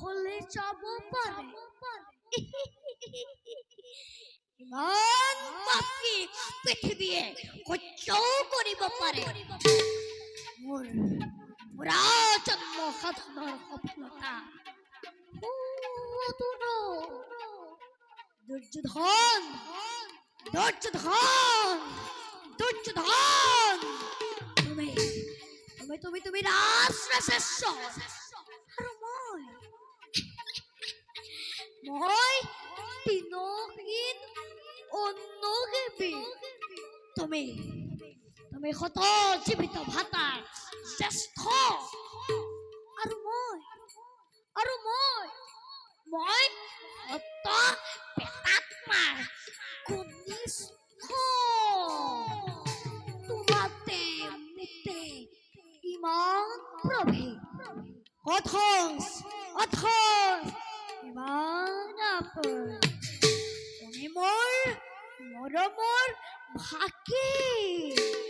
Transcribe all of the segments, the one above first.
হলে যাব পারে ইমান পাপি পৃথিৱীয়ে সহ্যও কৰিব পাৰে পুৰা জন্ম সাধনৰ সফলতা সুদূৰ। দুৰ্যোধন দুৰ্যোধন দুৰ্যোধন তুমি তুমি তুমি তুমি ৰাজশ্ৰেষ্ঠ আৰু মই মই তুমি তুমি শত জীৱিত ভাতাৰ জ্যেষ্ঠ। আৰু মই। আৰু মই। মই শত পেটাত্মাৰ কনিষ্ঠ তোমাতে মোতে ইমান প্ৰভেদ অথচ অথচ ইমান আপোন। তুমি মোৰ মৰমৰ ভাকি।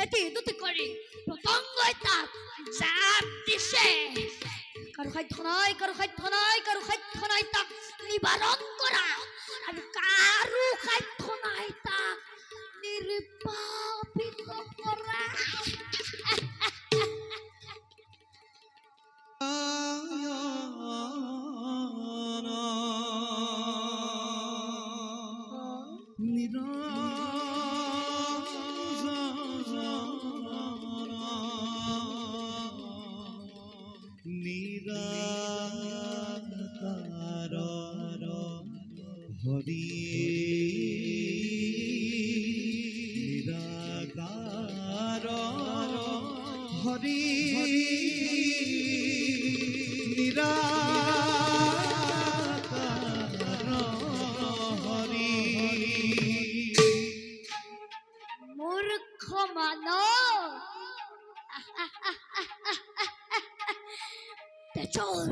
এটি দুটি কৰি পতঙ্গই তাক জাপ দিছে কারও খাদ্য নাই কাৰো খাদ্য নাই কাৰো খাদ্য নাই তাক নিবারণ কৰা আৰু কাৰো খাদ্য নাই তাক নিৰ্বাপিত হরি নিরাকার হরি নিরাকার হরি মূর্খ মানব। তেজৰ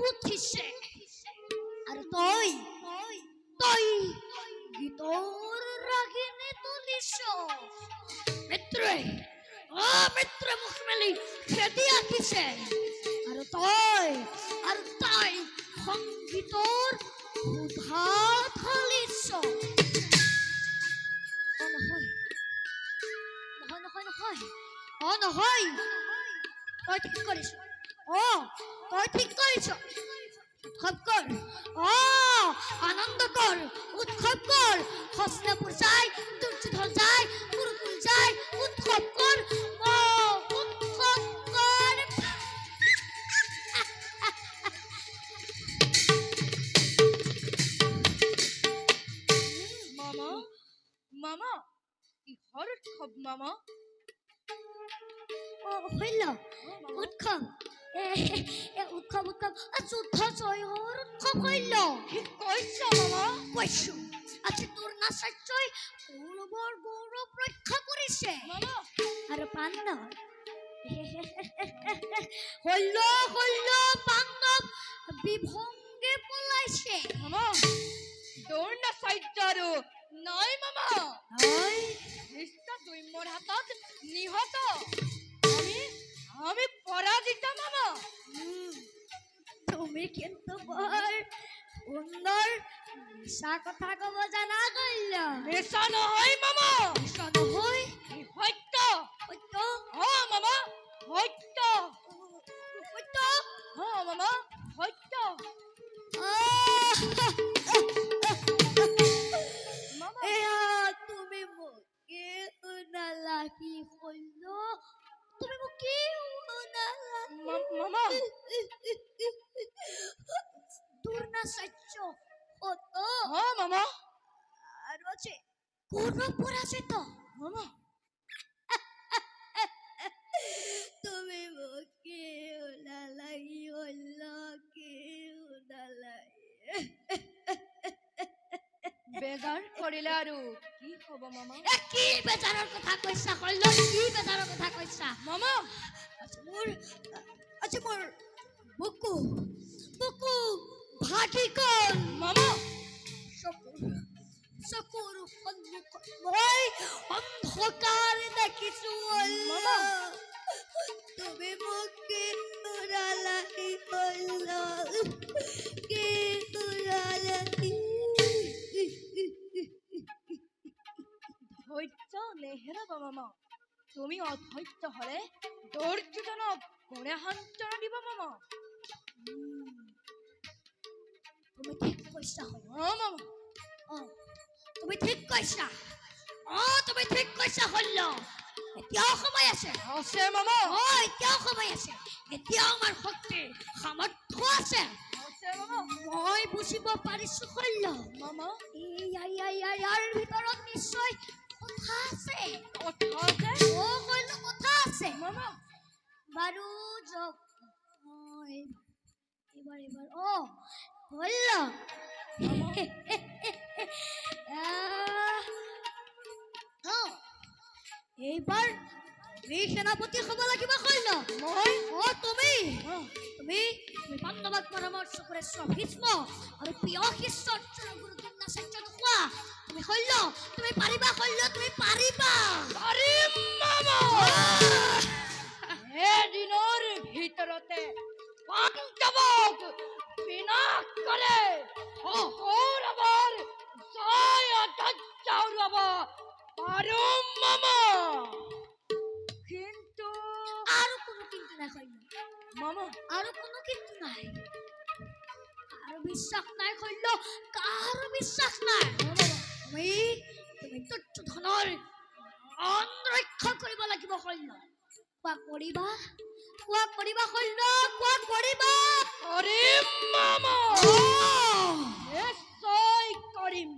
উঠিছে। আৰু তই তই গীতৰ ৰাগিনী তুলিছ। মিত্ৰই অ মিত্ৰ মুখ মেলি খেদি আঁকিছে। আৰু তই আৰু তই সুধা ঢালিছ। অ নহয় নহয় নহয়। অ নহয়। তই ঠিক কৰিছ। অ তই ঠিক করেছ। উৎসৱ কৰ ও, আনন্দ কৰ উৎসৱ কৰ হস্তিনাপুৰ যায় দুর্যোধন যায় কুৰুকুল যায় উৎসৱ কৰ উৎসৱ শৈল কি কৈছ মামা কৈছো আজি তোৰ নাচাৰ্যই কৌৰৱৰ গৌৰৱ ৰক্ষা কৰিছে মামা আৰু পাণ্ডৱ শৈল শৈল পাণ্ডৱ বিভংগে পলাইছে। মামা তোৰ নাচাৰ্য আৰু নাই মামা হয় কৃষ্ণ দৈম্যৰ হাতত নিহত। আমি আমি পৰাজিত মামা উম, তুমি কিন্তু বৰ সুন্দৰ মিছা কথা কব জানা কল্য মিছা নহয় মামা। মিছা নহয় সত্য সত্য অ মামা। সত্য সত্য অ মামা। সত্য তুমি মোকে কি শৈল আছে কোন পরাজিত মামা তুমি মুখে উলালাই হল্লাকে উলালাই বেজাৰ কৰিলে আৰু কি হ'ব মামা? এ কি বেজাৰৰ কথা কৈছা কল্ল কি বেজাৰৰ কথা কৈছা মামা! মোৰ আজি মোৰ বুকু বুকু ভাগি গ'ল মামা! চকুৰ চকুৰ সন্মুখত মই অন্ধকাৰ দেখিছো মামা। তুমি মোক কি উৰালাই কল্ল কি ধৈৰ্য মামা। তুমি অধৈৰ্য হ'লে কোনে সান্তনা দিব মামা। তুমি ঠিক কৈছা হয়। অ মামা। অ তুমি ঠিক কৈছা। অ তুমি ঠিক কৈছা শল্য। এতিয়াও সময় আছে। আছে মামা। অ এতিয়াও সময় আছে। এতিয়াও আমাৰ শক্তিৰ সামৰ্থ্য আছে। মই বুজিব পাৰিছো শল্য। মামা ইয়াৰ ভিতৰত নিশ্চয় কোথা আছে? কোথা আছে? ও আছে। মামা। বারু যোগ এবার এবার ও বলল। এই সেনাপতি হব লাগিব কইল? মই? ও তুমি? তুমি তুমি ধন্যবাদ পরামর্শ করে সব হিসম আর প্রিয় শিষ্য গুরু কন্যা সত্য খোয়া তুমি হইল তুমি পারিবা হইল তুমি পারিবা। পারিম মামা হে ভিতরতে বিনাশ করে জয় পারুম মামা। কিন্তু আর কোনো কিন্তু না হইল। মামা আর কিন্তু নাই। কারও বিশ্বাস নাই হইল কারও বিশ্বাস নাই। তুমি তুমি দুৰ্যোধনৰ ৰক্ষা কৰিব লাগিব শল্য কোৱা কৰিবা কোৱা কৰিবা শল্য কোৱা কৰিবা কৰিম মামা! নিশ্চয় কৰিম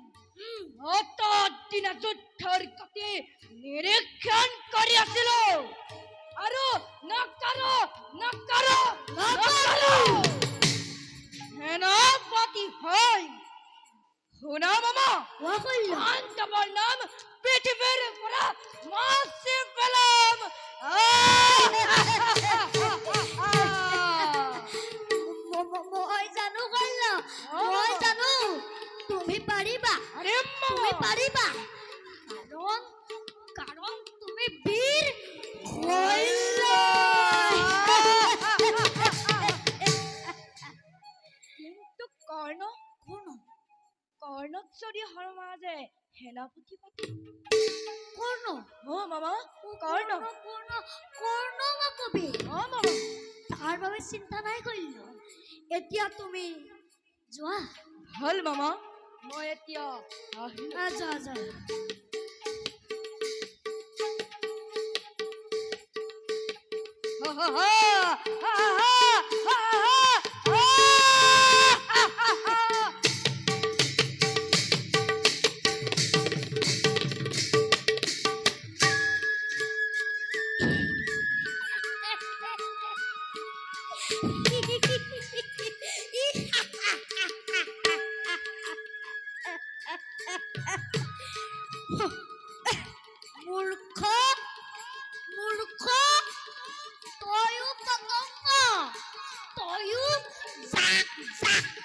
অত দিনা যুদ্ধৰ গতি নিৰীক্ষণ কৰি আছিলো আৰু নকৰো নকৰো নকৰো সেনাপতি হয়। হুনা মামা শান্ত বললাম পৃথিবীর পুরা মাসি পেলাম মই জানো কল্লা? মই জানো? তুমি পারিবা? আরে তুমি পারিবা? কারণ কারণ তুমি বীর। হইল যদি হনুমান যে সেনাপতি পাতি কর্ণ ও মামা কর্ণ কর্ণ কর্ণ বা কবি ও মামা তাৰ বাবে চিন্তা নাই কৰিলো এতিয়া তুমি যোৱা ভালো মামা মই এতিয়া যোৱা যোৱা ha ha ha ha ha 물컵? 물컵? 더유 뻥뻥 떠유 싹싹.